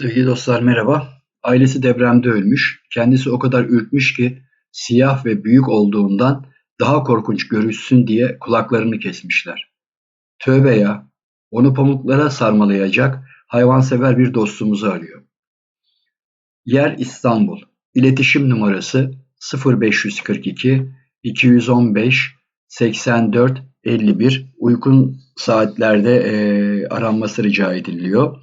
Sevgili dostlar merhaba. Ailesi depremde ölmüş. Kendisi o kadar ürkmüş ki siyah ve büyük olduğundan daha korkunç görüşsün diye kulaklarını kesmişler. Tövbe ya. Onu pamuklara sarmalayacak hayvansever bir dostumuzu arıyor. Yer İstanbul. İletişim numarası 0542 215 84 51 uygun saatlerde e, aranması rica ediliyor.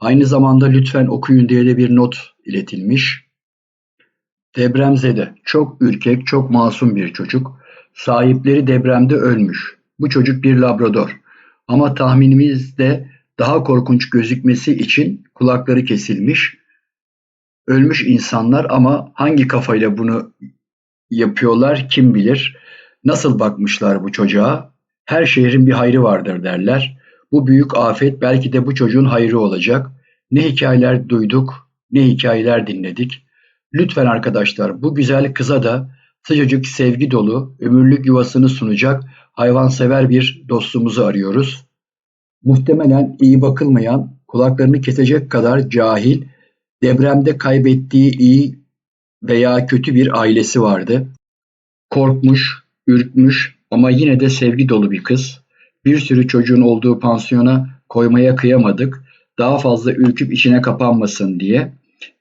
Aynı zamanda lütfen okuyun diye de bir not iletilmiş. Depremzede, çok ürkek, çok masum bir çocuk. Sahipleri depremde ölmüş. Bu çocuk bir labrador. Ama tahminimizde daha korkunç gözükmesi için kulakları kesilmiş. Ölmüş insanlar ama hangi kafayla bunu yapıyorlar kim bilir. Nasıl bakmışlar bu çocuğa? Her şehrin bir hayrı vardır derler. Bu büyük afet belki de bu çocuğun hayrı olacak. Ne hikayeler duyduk, ne hikayeler dinledik. Lütfen arkadaşlar bu güzel kıza da sıcacık sevgi dolu, ömürlük yuvasını sunacak hayvansever bir dostumuzu arıyoruz. Muhtemelen iyi bakılmayan, kulaklarını kesecek kadar cahil, depremde kaybettiği iyi veya kötü bir ailesi vardı. Korkmuş, ürkmüş ama yine de sevgi dolu bir kız. Bir sürü çocuğun olduğu pansiyona koymaya kıyamadık. Daha fazla ürküp içine kapanmasın diye.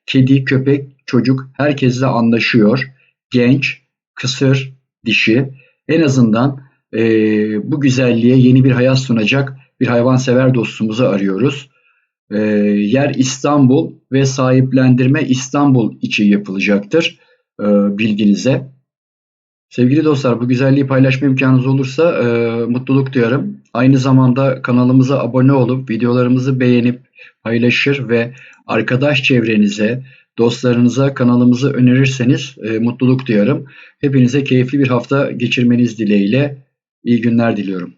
Kedi, köpek, çocuk herkesle anlaşıyor. Genç, kısır, dişi. En azından e, bu güzelliğe yeni bir hayat sunacak bir hayvansever dostumuzu arıyoruz. E, yer İstanbul ve sahiplendirme İstanbul için yapılacaktır e, bilginize. Sevgili dostlar bu güzelliği paylaşma imkanınız olursa e, mutluluk duyarım. Aynı zamanda kanalımıza abone olup videolarımızı beğenip paylaşır ve arkadaş çevrenize, dostlarınıza kanalımızı önerirseniz e, mutluluk duyarım. Hepinize keyifli bir hafta geçirmeniz dileğiyle iyi günler diliyorum.